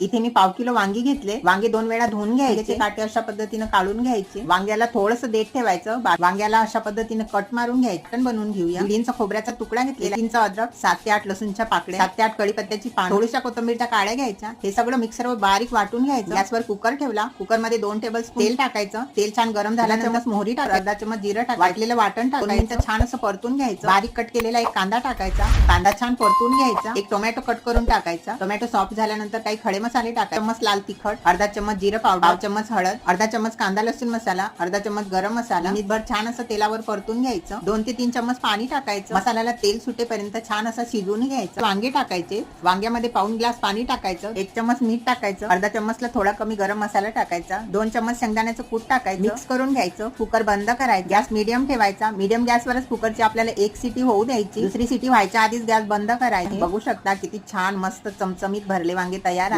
इथे मी पाव किलो वांगी घेतले. वांगे दोन वेळा धुवून घ्यायचे. काटे अशा पद्धतीने काढून घ्यायचे. वांग्याला थोडस देठ ठेवायचं. वांग्याला अशा पद्धतीने कट मारून घ्यायचं. बनवून घेऊया. लिंचा खोबऱ्याचा तुकडा घेतलेला. लिंचा अद्रक सात ते आठ लसूणच्या पाकड्या सात ते आठ कडीपत्त्याची पान थोड्याशा कोथिंबीरच्या काड्या घ्यायच्या. हे सगळं मिक्सरवर बारीक वाटून घ्यायचं. गॅसवर कुकर ठेवला. कुकरमध्ये दोन टेबल तेल टाकायचं. तेल छान गरम झाल्यानंतर मोहरी टाक अर्धा चमच जिरं टाक वाटलेलं वाटण टाकायचं. छान असं परतून घ्यायचं. बारीक कट केलेला एक कांदा टाकायचा. कांदा छान परतून घ्यायचा. एक टोमॅटो कट करून टाकायचा. टोमॅटो सॉफ्ट झाल्यानंतर काही खडे मसाले टाकायचे चम्मच लाल तिखट अर्धा चम्मच जिरं पावडर चमच चम्मच हळद अर्धा चम्मच कांदा लसूण मसाला अर्धा चम्मच गरम मसाला. भर छान असं तेलावर परतून घ्यायचं. दोन ते तीन चम्मच पाणी टाकायचं. मसाल्याला तेल सुटेपर्यंत छान असं शिजवून घ्यायचं. वांगे टाकायचे. वांग्यामध्ये पाऊन ग्लास पाणी टाकायचं. एक चम्मच मीठ टाकायचं. अर्धा चम्मचला थोडा कमी गरम मसाला टाकायचा. दोन चम्मच शेंगदाण्याचं कूट टाकायचं. मिक्स करून घ्यायचं. कुकर बंद करायचं. गॅस मीडियम ठेवायचा. मीडियम गॅसवरच कुकरची आपल्याला एक सिटी होऊ द्यायची. दुसरी सिटी व्हायच्या आधीच गॅस बंद करायची. बघू शकता किती छान मस्त चमचमीत भरले वांगे तयार आहे